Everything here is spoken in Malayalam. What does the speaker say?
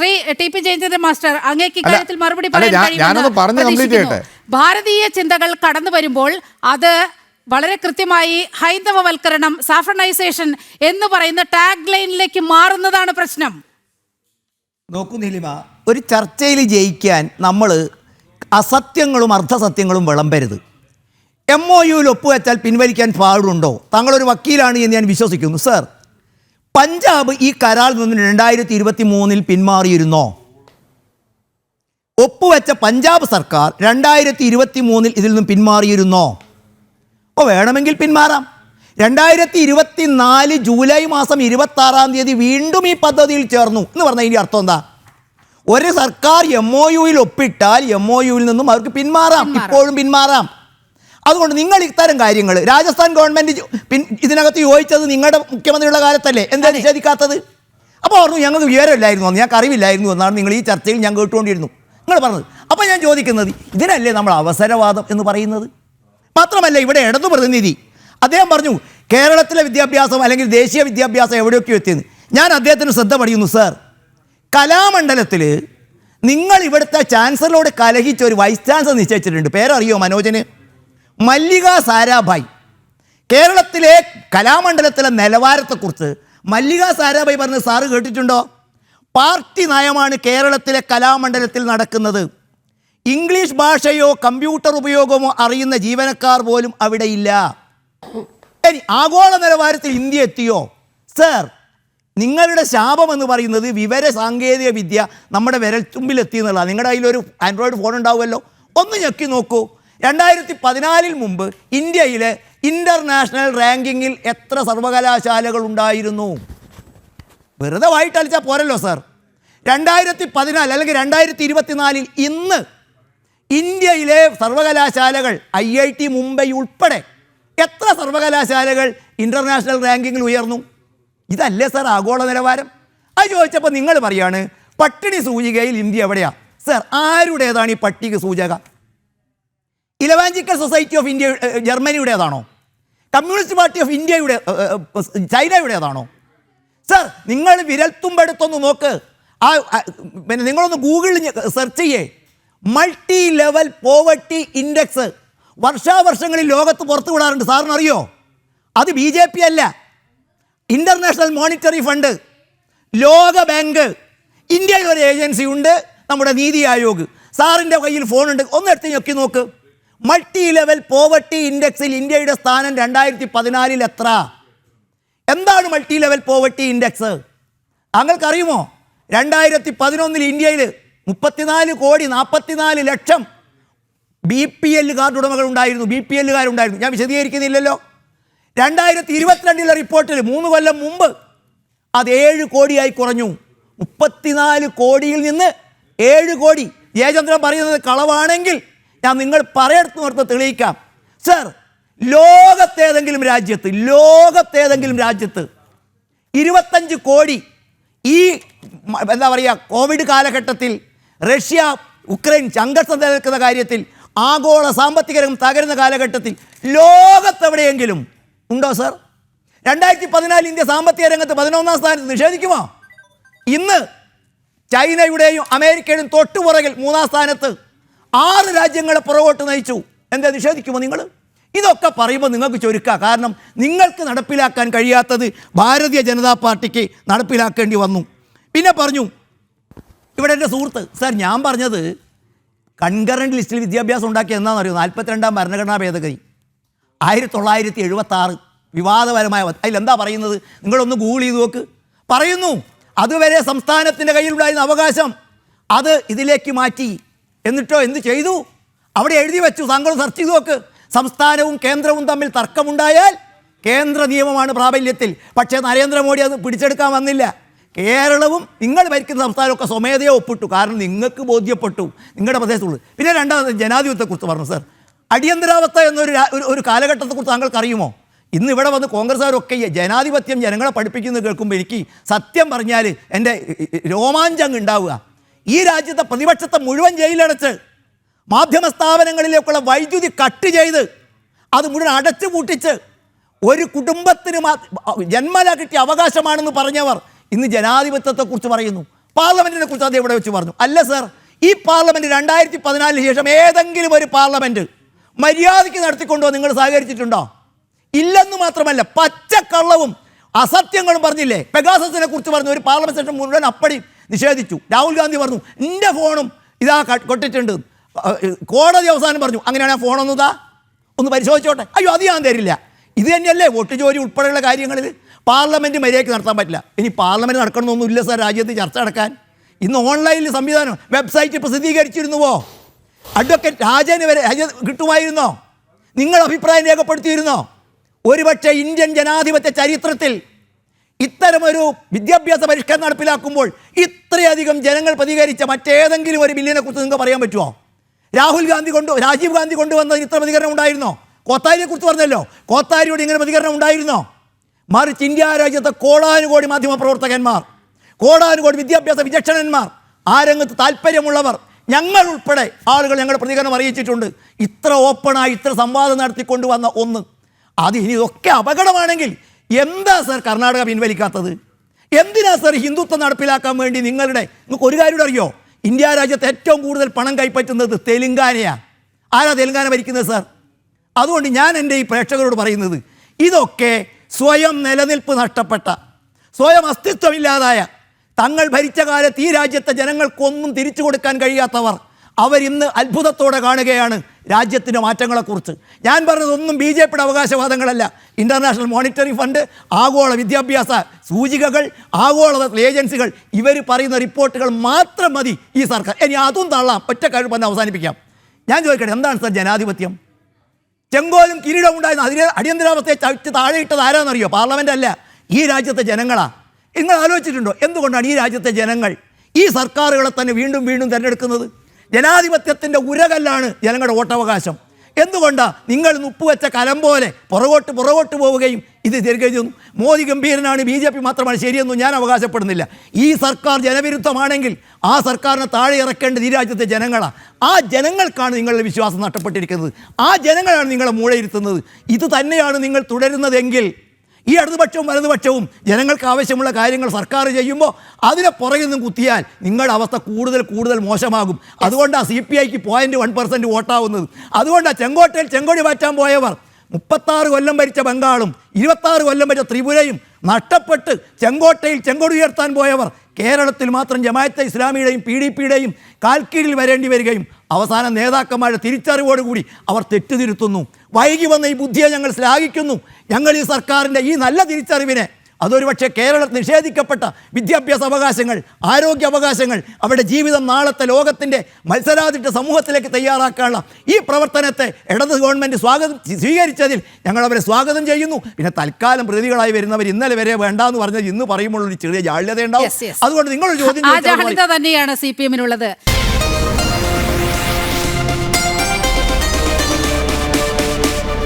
Shri T P Jayachandran master അങ്ങേക്ക് അല്ല, ഇക്കാര്യത്തിൽ മറുപടി അല്ല, പറയാൻ ഞാൻ- കഴിയുമെന്ന് ഞാനൊന്ന് പറഞ്ഞ് complete ഭാരതീയ ചിന്തകൾ കടന്നു വരുമ്പോൾ അത് വളരെ കൃത്യമായി ഹൈന്ദവവൽക്കരണം സാഫ്രണൈസേഷൻ എന്ന് പറയുന്ന ടാഗ് ലൈനിലേക്ക് മാറുന്നതാണ് പ്രശ്നം. നോക്കൂ നീലിമ ഒരു ചർച്ചയിൽ ജയിക്കാൻ നമ്മൾ അസത്യങ്ങളും അർദ്ധസത്യങ്ങളും വിളമ്പരുത്. എം ഒ യുവിൽ ഒപ്പുവെച്ചാൽ പിൻവലിക്കാൻ പാടുണ്ടോ? താങ്കളൊരു വക്കീലാണ് എന്ന് ഞാൻ വിശ്വസിക്കുന്നു സർ പഞ്ചാബ് ഈ കരാറിൽ നിന്ന് രണ്ടായിരത്തി ഇരുപത്തി മൂന്നിൽ പിന്മാറിയിരുന്നോ? ഒപ്പുവെച്ച പഞ്ചാബ് സർക്കാർ രണ്ടായിരത്തി ഇരുപത്തി മൂന്നിൽ ഇതിൽ നിന്നും പിന്മാറിയിരുന്നോ? അപ്പോൾ വേണമെങ്കിൽ പിന്മാറാം. രണ്ടായിരത്തി ഇരുപത്തി നാല് ജൂലൈ മാസം ഇരുപത്തി ആറാം തീയതി വീണ്ടും ഈ പദ്ധതിയിൽ ചേർന്നു. എന്ന് പറഞ്ഞാൽ ഇതിന്റെ അർത്ഥം എന്താ? ഒരു സർക്കാർ എം ഒ യുയിൽ ഒപ്പിട്ടാൽ എം ഒ യുയിൽ നിന്നും അവർക്ക് പിന്മാറാം. പിന്മാറാം. ഇപ്പോഴും പിന്മാറാം. അതുകൊണ്ട് നിങ്ങൾ ഇത്തരം കാര്യങ്ങൾ രാജസ്ഥാൻ ഗവൺമെന്റ് ഇതിനകത്ത് യോജിച്ചത് നിങ്ങളുടെ മുഖ്യമന്ത്രിയുടെ കാലത്തല്ലേ? എന്താ നിഷേധിക്കാത്തത്? അപ്പോൾ പറഞ്ഞു ഞങ്ങൾക്ക് വിവരമില്ലായിരുന്നു എന്ന് ഞങ്ങൾക്ക് അറിവില്ലായിരുന്നു എന്നാണ് നിങ്ങൾ ഈ ചർച്ചയിൽ ഞാൻ കേട്ടുകൊണ്ടിരുന്നു. നിങ്ങൾ പറഞ്ഞത്. അപ്പോൾ ഞാൻ ചോദിക്കുന്നത് ഇതിനല്ലേ നമ്മൾ അവസരവാദം എന്ന് പറയുന്നത്? മാത്രമല്ല ഇവിടെ ഇടതു പ്രതിനിധി അദ്ദേഹം പറഞ്ഞു കേരളത്തിലെ വിദ്യാഭ്യാസം അല്ലെങ്കിൽ ദേശീയ വിദ്യാഭ്യാസം എവിടെയൊക്കെ എത്തിയെന്ന്. ഞാൻ അദ്ദേഹത്തിന് ശ്രദ്ധ പഠിക്കുന്നു സർ കലാമണ്ഡലത്തിൽ നിങ്ങൾ ഇവിടുത്തെ ചാൻസലറോട് കലഹിച്ച ഒരു വൈസ് ചാൻസലർ നിശ്ചയിച്ചിട്ടുണ്ട്. പേരറിയോ മനോജന്? മല്ലിക സാരാഭായ്. കേരളത്തിലെ കലാമണ്ഡലത്തിലെ നിലവാരത്തെക്കുറിച്ച് മല്ലിക സാരാഭായ് പറഞ്ഞ സാറ് കേട്ടിട്ടുണ്ടോ? പാർട്ടി നയമാണ് കേരളത്തിലെ കലാമണ്ഡലത്തിൽ നടക്കുന്നത്. ഇംഗ്ലീഷ് ഭാഷയോ കമ്പ്യൂട്ടർ ഉപയോഗമോ അറിയുന്ന ജീവനക്കാർ പോലും അവിടെ ഇല്ല. ഇനി ആഗോള നിലവാരത്തിൽ ഇന്ത്യ എത്തിയോ? സർ നിങ്ങളുടെ ശാപം എന്ന് പറയുന്നത് വിവര സാങ്കേതിക വിദ്യ നമ്മുടെ വിരൽത്തുമ്പിൽ എത്തി എന്നുള്ളതാണ്. നിങ്ങളുടെ കയ്യിലൊരു ആൻഡ്രോയിഡ് ഫോൺ ഉണ്ടാവുമല്ലോ? ഒന്ന് ഞെക്കി നോക്കൂ. രണ്ടായിരത്തി പതിനാലിൽ മുമ്പ് ഇന്ത്യയിലെ ഇന്റർനാഷണൽ റാങ്കിങ്ങിൽ എത്ര സർവകലാശാലകൾ ഉണ്ടായിരുന്നു? വെറുതെ വായിട്ടളിച്ചാൽ പോരല്ലോ സാർ. രണ്ടായിരത്തി പതിനാല് അല്ലെങ്കിൽ രണ്ടായിരത്തി ഇരുപത്തിനാലിൽ ഇന്ന് ഇന്ത്യയിലെ സർവകലാശാലകൾ ഐ ഐ ടി മുംബൈ ഉൾപ്പെടെ എത്ര സർവകലാശാലകൾ ഇന്റർനാഷണൽ റാങ്കിങ്ങിൽ ഉയർന്നു? ഇതല്ലേ സാർ ആഗോള നിലവാരം? അത് ചോദിച്ചപ്പോൾ നിങ്ങൾ പറയാണ് പട്ടിണി സൂചികയിൽ ഇന്ത്യ എവിടെയാണ് സാർ ആരുടേതാണ് ഈ പട്ടിക സൂചക? ഇലവാഞ്ചിക്കൽ സൊസൈറ്റി ഓഫ് ഇന്ത്യ ജർമ്മനിയുടേതാണോ? കമ്മ്യൂണിസ്റ്റ് പാർട്ടി ഓഫ് ഇന്ത്യയുടെ ചൈനയുടേതാണോ? സർ നിങ്ങൾ വിരൽത്തുമ്പെടുത്തൊന്ന് നോക്ക്. ആ ആ, പിന്നെ നിങ്ങളൊന്ന് ഗൂഗിളിൽ സെർച്ച് ചെയ്യേ. Multi level poverty index. വർഷാവർഷങ്ങളിൽ ലോകത്ത് പുറത്തു വിടാറുണ്ട്. സാറിന് അറിയോ അത് ബി ജെ പി അല്ല. International Monetary Fund. ലോക ബാങ്ക്. ഇന്ത്യയിൽ ഒരു ഏജൻസി ഉണ്ട്. നമ്മുടെ നീതി ആയോഗ്. സാറിന്റെ കയ്യിൽ ഫോണുണ്ട്. ഒന്ന് എടുത്ത് ഞെക്കി നോക്ക്. മൾട്ടി ലെവൽ പോവർട്ടി ഇൻഡെക്സിൽ ഇന്ത്യയുടെ സ്ഥാനം രണ്ടായിരത്തി പതിനാലിൽ എത്ര? എന്താണ് മൾട്ടി ലെവൽ പോവർട്ടി ഇൻഡെക്സ് താങ്കൾക്കറിയുമോ? രണ്ടായിരത്തി പതിനൊന്നിൽ ഇന്ത്യയിൽ മുപ്പത്തിനാല് കോടി നാൽപ്പത്തിനാല് ലക്ഷം ബി പി എൽ കാർഡ് ഉടമകൾ ഉണ്ടായിരുന്നു ബി പി എല്ലുകാരുണ്ടായിരുന്നു. ഞാൻ വിശദീകരിക്കുന്നില്ലല്ലോ. രണ്ടായിരത്തി ഇരുപത്തിരണ്ടിലെ റിപ്പോർട്ടിൽ മൂന്ന് കൊല്ലം മുമ്പ് അത് ഏഴ് കോടിയായി കുറഞ്ഞു. മുപ്പത്തിനാല് കോടിയിൽ നിന്ന് ഏഴ് കോടി. ജയചന്ദ്രൻ പറയുന്നത് കളവാണെങ്കിൽ ഞാൻ നിങ്ങൾ പറയടുത്ത് നിർത്ത് തെളിയിക്കാം. സർ ലോകത്തേതെങ്കിലും രാജ്യത്ത് ലോകത്തേതെങ്കിലും രാജ്യത്ത് ഇരുപത്തഞ്ച് കോടി ഈ എന്താ പറയുക കോവിഡ് കാലഘട്ടത്തിൽ റഷ്യ ഉക്രൈൻ സംഘർഷം നിലനിൽക്കുന്ന കാര്യത്തിൽ ആഗോള സാമ്പത്തിക രംഗം തകരുന്ന കാലഘട്ടത്തിൽ ലോകത്തെവിടെയെങ്കിലും ഉണ്ടോ സർ രണ്ടായിരത്തി പതിനാല് ഇന്ത്യ സാമ്പത്തിക രംഗത്ത് പതിനൊന്നാം സ്ഥാനത്ത് നിഷേധിക്കുമോ? ഇന്ന് ചൈനയുടെയും അമേരിക്കയുടെയും തൊട്ടുപുറകിൽ മൂന്നാം സ്ഥാനത്ത് ആറ് രാജ്യങ്ങളെ പുറകോട്ട് നയിച്ചു. എന്താ നിഷേധിക്കുമോ നിങ്ങൾ? ഇതൊക്കെ പറയുമ്പോൾ നിങ്ങൾക്ക് ചൊരുക്കുക കാരണം നിങ്ങൾക്ക് നടപ്പിലാക്കാൻ കഴിയാത്തത് ഭാരതീയ ജനതാ പാർട്ടിക്ക് നടപ്പിലാക്കേണ്ടി വന്നു. പിന്നെ പറഞ്ഞു ഇവിടെ എന്റെ സുഹൃത്ത് സാർ ഞാൻ പറഞ്ഞത് കൺകറന്റ് ലിസ്റ്റിൽ വിദ്യാഭ്യാസം ഉണ്ടാക്കിയ എന്താണെന്ന് അറിയോ നാൽപ്പത്തിരണ്ടാം ഭരണഘടനാ ഭേദഗതി. ആയിരത്തി തൊള്ളായിരത്തി എഴുപത്തി ആറ് വിവാദപരമായ അതിലെന്താ പറയുന്നത്? നിങ്ങളൊന്ന് ഗൂഗിൾ ചെയ്ത് നോക്ക്. പറയുന്നു അതുവരെ സംസ്ഥാനത്തിന്റെ കയ്യിലുണ്ടായിരുന്ന അവകാശം അത് ഇതിലേക്ക് മാറ്റി. എന്നിട്ടോ എന്ത് ചെയ്തു? അവിടെ എഴുതി വെച്ചു. താങ്കൾ സെർച്ച് ചെയ്തു നോക്ക്. സംസ്ഥാനവും കേന്ദ്രവും തമ്മിൽ തർക്കമുണ്ടായാൽ കേന്ദ്ര നിയമമാണ് പ്രാബല്യത്തിൽ. പക്ഷേ നരേന്ദ്രമോദി അത് പിടിച്ചെടുക്കാൻ വന്നില്ല. കേരളവും നിങ്ങൾ ഭരിക്കുന്ന സംസ്ഥാനമൊക്കെ സ്വമേധയെ ഒപ്പിട്ടു. കാരണം നിങ്ങൾക്ക് ബോധ്യപ്പെട്ടു. നിങ്ങളുടെ പ്രദേശത്തുള്ളൂ. പിന്നെ രണ്ടാമത് ജനാധിപത്യത്തെക്കുറിച്ച് പറഞ്ഞു സാർ അടിയന്തരാവസ്ഥ എന്നൊരു ഒരു- കാലഘട്ടത്തെക്കുറിച്ച് താങ്കൾക്ക് അറിയുമോ? ഇന്ന് ഇവിടെ വന്ന് കോൺഗ്രസ്സുകാരൊക്കെ ജനാധിപത്യം ജനങ്ങളെ പഠിപ്പിക്കുന്നത് കേൾക്കുമ്പോൾ എനിക്ക് സത്യം പറഞ്ഞാൽ എന്റെ രോമാഞ്ചം ഉണ്ടാവുക. ഈ രാജ്യത്തെ പ്രതിപക്ഷത്തെ മുഴുവൻ ജയിലടച്ച് മാധ്യമ സ്ഥാപനങ്ങളിലേക്കുള്ള വൈദ്യുതി കട്ട് ചെയ്ത് അത് മുഴുവൻ അടച്ചു പൂട്ടിച്ച് ഒരു കുടുംബത്തിന് ജന്മല കിട്ടിയ അവകാശമാണെന്ന് പറഞ്ഞവർ ഇന്ന് ജനാധിപത്യത്തെക്കുറിച്ച് പറയുന്നു. പാർലമെന്റിനെ കുറിച്ച് അത് ഇവിടെ വെച്ച് പറഞ്ഞു. അല്ല സർ ഈ പാർലമെന്റ് രണ്ടായിരത്തി പതിനാലിന് ശേഷം ഏതെങ്കിലും ഒരു പാർലമെന്റ് മര്യാദയ്ക്ക് നടത്തിക്കൊണ്ടോ നിങ്ങൾ സഹകരിച്ചിട്ടുണ്ടോ? ഇല്ലെന്ന് മാത്രമല്ല പച്ചക്കള്ളവും അസത്യങ്ങളും പറഞ്ഞില്ലേ? പെഗാസസിനെ കുറിച്ച് പറഞ്ഞു ഒരു പാർലമെന്റ് സെഷൻ മുഴുവൻ അപ്പടി നിഷേധിച്ചു. രാഹുൽ ഗാന്ധി പറഞ്ഞു എന്റെ ഫോണും ഇതാ കൊട്ടിട്ടുണ്ട്. കോടതി അവസാനം പറഞ്ഞു അങ്ങനെയാണ് ആ ഫോണൊന്നും ഇതാ. ഒന്ന് പരിശോധിച്ചോട്ടെ. അയ്യോ അത് ഞാൻ തരില്ല. ഇത് തന്നെയല്ലേ വോട്ട് ജോലി ഉൾപ്പെടെയുള്ള കാര്യങ്ങളിൽ പാർലമെന്റ് മര്യാദയ്ക്ക് നടത്താൻ പറ്റില്ല. ഇനി പാർലമെന്റ് നടക്കണമെന്നൊന്നുമില്ല സർ രാജ്യത്ത് ചർച്ച നടക്കാൻ. ഇന്ന് ഓൺലൈനിൽ സംവിധാനം വെബ്സൈറ്റ് പ്രസിദ്ധീകരിച്ചിരുന്നുവോ അഡ്വക്കേറ്റ് രാജന് വരെ കിട്ടുമായിരുന്നോ? നിങ്ങൾ അഭിപ്രായം രേഖപ്പെടുത്തിയിരുന്നോ? ഒരുപക്ഷെ ഇന്ത്യൻ ജനാധിപത്യ ചരിത്രത്തിൽ ഇത്തരമൊരു വിദ്യാഭ്യാസ പരിഷ്കരണം നടപ്പിലാക്കുമ്പോൾ ഇത്രയധികം ജനങ്ങൾ പ്രതികരിച്ച മറ്റേതെങ്കിലും ഒരു ബില്ലിനെ കുറിച്ച് നിങ്ങൾക്ക് പറയാൻ പറ്റുമോ? രാഹുൽ ഗാന്ധി കൊണ്ട് രാജീവ് ഗാന്ധി കൊണ്ടുവന്നതിന് ഇത്ര പ്രതികരണം ഉണ്ടായിരുന്നോ? കോത്താരിയെ കുറിച്ച് പറഞ്ഞല്ലോ. കോത്താരിയോട് ഇങ്ങനെ പ്രതികരണം ഉണ്ടായിരുന്നോ? മറിച്ച് ഇന്ത്യ രാജ്യത്തെ കോടാനുകോടി മാധ്യമ പ്രവർത്തകന്മാർ കോടാനുകോടി വിദ്യാഭ്യാസ വിചക്ഷണന്മാർ ആ രംഗത്ത് താല്പര്യമുള്ളവർ ഞങ്ങൾ ഉൾപ്പെടെ ആളുകൾ ഞങ്ങളുടെ പ്രതികരണം അറിയിച്ചിട്ടുണ്ട്. ഇത്ര ഓപ്പണായി ഇത്ര സംവാദം നടത്തിക്കൊണ്ടുവന്ന ഒന്ന്. അത് ഇനി ഇതൊക്കെ അപകടമാണെങ്കിൽ എന്താ സർ കർണാടക പിൻവലിക്കാത്തത്? എന്തിനാ സാർ ഹിന്ദുത്വം നടപ്പിലാക്കാൻ വേണ്ടി നിങ്ങളുടെ നിങ്ങൾക്ക് ഒരു കാര്യം അറിയോ? ഇന്ത്യ രാജ്യത്ത് ഏറ്റവും കൂടുതൽ പണം കൈപ്പറ്റുന്നത് തെലുങ്കാനയാണ് ആരാ തെലുങ്കാന ഭരിക്കുന്നത് സാർ? അതുകൊണ്ട് ഞാൻ എന്റെ ഈ പ്രേക്ഷകരോട് പറയുന്നത് ഇതൊക്കെ സ്വയം നിലനിൽപ്പ് നഷ്ടപ്പെട്ട സ്വയം അസ്തിത്വമില്ലാതായ തങ്ങൾ ഭരിച്ച കാലത്ത് ഈ രാജ്യത്തെ ജനങ്ങൾക്കൊന്നും തിരിച്ചു കൊടുക്കാൻ കഴിയാത്തവർ അവരിന്ന് അത്ഭുതത്തോടെ കാണുകയാണ് രാജ്യത്തിന്റെ മാറ്റങ്ങളെക്കുറിച്ച്. ഞാൻ പറഞ്ഞതൊന്നും ബി ജെ പിയുടെ അവകാശവാദങ്ങളല്ല. ഇന്റർനാഷണൽ മോണിറ്ററി ഫണ്ട് ആഗോള വിദ്യാഭ്യാസ സൂചികകൾ ആഗോള ഏജൻസികൾ ഇവർ പറയുന്ന റിപ്പോർട്ടുകൾ മാത്രം മതി ഈ സർക്കാർ. ഇനി അതും തള്ളാം. ഒറ്റ കഴിവ് വന്ന് അവസാനിപ്പിക്കാം. ഞാൻ ചോദിക്കട്ടെ എന്താണ് സർ ജനാധിപത്യം? ചെങ്കോലും കിരീടവും ഉണ്ടായിരുന്ന അതിന് അടിയന്തരാവസ്ഥയെ ചവിച്ച് താഴെയിട്ടത് ആരാന്നറിയോ? പാർലമെന്റ് അല്ല. ഈ രാജ്യത്തെ ജനങ്ങളാ. നിങ്ങൾ ആലോചിച്ചിട്ടുണ്ടോ? എന്തുകൊണ്ടാണ് ഈ രാജ്യത്തെ ജനങ്ങൾ ഈ സർക്കാരുകളെ തന്നെ വീണ്ടും വീണ്ടും തിരഞ്ഞെടുക്കുന്നത്? ജനാധിപത്യത്തിന്റെ ഉരകല്ലാണ് ജനങ്ങളുടെ വോട്ടവകാശം. എന്തുകൊണ്ടാണ് നിങ്ങൾ ഉപ്പുവെച്ച കലം പോലെ പുറകോട്ട് പുറകോട്ട് പോവുകയും ഇത് തിരികെ മോദി ഗംഭീരനാണ് ബി ജെ പി മാത്രമാണ് ശരിയെന്നും ഞാൻ അവകാശപ്പെടുന്നില്ല. ഈ സർക്കാർ ജനവിരുദ്ധമാണെങ്കിൽ ആ സർക്കാരിനെ താഴെ ഇറക്കേണ്ടത് ഈ രാജ്യത്തെ ജനങ്ങളാണ് ആ ജനങ്ങൾക്കാണ് നിങ്ങളുടെ വിശ്വാസം നഷ്ടപ്പെട്ടിരിക്കുന്നത്. ആ ജനങ്ങളാണ് നിങ്ങളെ മൂളയിരുത്തുന്നത് ഇത് തന്നെയാണ് നിങ്ങൾ തുടരുന്നതെങ്കിൽ ഈ ഇടതുപക്ഷവും വലതുപക്ഷവും ജനങ്ങൾക്ക് ആവശ്യമുള്ള കാര്യങ്ങൾ സർക്കാർ ചെയ്യുമ്പോൾ അതിനെ പുറകിൽ നിന്നും കുത്തിയാൽ നിങ്ങളുടെ അവസ്ഥ കൂടുതൽ കൂടുതൽ മോശമാകും. അതുകൊണ്ടാണ് സി പി ഐക്ക് പോയിന്റ് വൺ പെർസെന്റ് വോട്ടാവുന്നത്. അതുകൊണ്ടാണ് ചെങ്കോട്ടയിൽ ചെങ്കോടി മാറ്റാൻ പോയവർ മുപ്പത്താറ് കൊല്ലം ഭരിച്ച ബംഗാളും ഇരുപത്താറ് കൊല്ലം ഭരിച്ച ത്രിപുരയും നഷ്ടപ്പെട്ട് ചെങ്കോട്ടയിൽ ചെങ്കോടി ഉയർത്താൻ പോയവർ കേരളത്തിൽ മാത്രം ജമായത്തെ ഇസ്ലാമിയുടെയും പി ഡി പിയുടെയും കാൽക്കീഴിൽ വരേണ്ടി വരികയും അവസാന നേതാക്കന്മാരുടെ തിരിച്ചറിവോടുകൂടി അവർ തെറ്റുതിരുത്തുന്നു. വൈകി വന്ന ഈ ബുദ്ധിയെ ഞങ്ങൾ ശ്ലാഘിക്കുന്നു. ഞങ്ങൾ ഈ സർക്കാരിന്റെ ഈ നല്ല തിരിച്ചറിവിനെ അതൊരു പക്ഷേ കേരളത്തിൽ നിഷേധിക്കപ്പെട്ട വിദ്യാഭ്യാസ അവകാശങ്ങൾ ആരോഗ്യ അവകാശങ്ങൾ അവരുടെ ജീവിതം നാളത്തെ ലോകത്തിന്റെ മത്സരാധിഷ്ഠ സമൂഹത്തിലേക്ക് തയ്യാറാക്കാനുള്ള ഈ പ്രവർത്തനത്തെ ഇടത് ഗവൺമെന്റ് സ്വാഗതം സ്വീകരിച്ചതിൽ ഞങ്ങൾ അവരെ സ്വാഗതം ചെയ്യുന്നു. പിന്നെ തൽക്കാലം പ്രതികളായി വരുന്നവർ ഇന്നലെ വരെ വേണ്ടാന്ന് പറഞ്ഞാൽ ഇന്ന് പറയുമ്പോൾ ഒരു ചെറിയ ജാള്യത ഉണ്ടാവും. അതുകൊണ്ട് നിങ്ങളൊരു ചോദ്യം തന്നെയാണ് സി പി എമ്മിനുള്ളത്.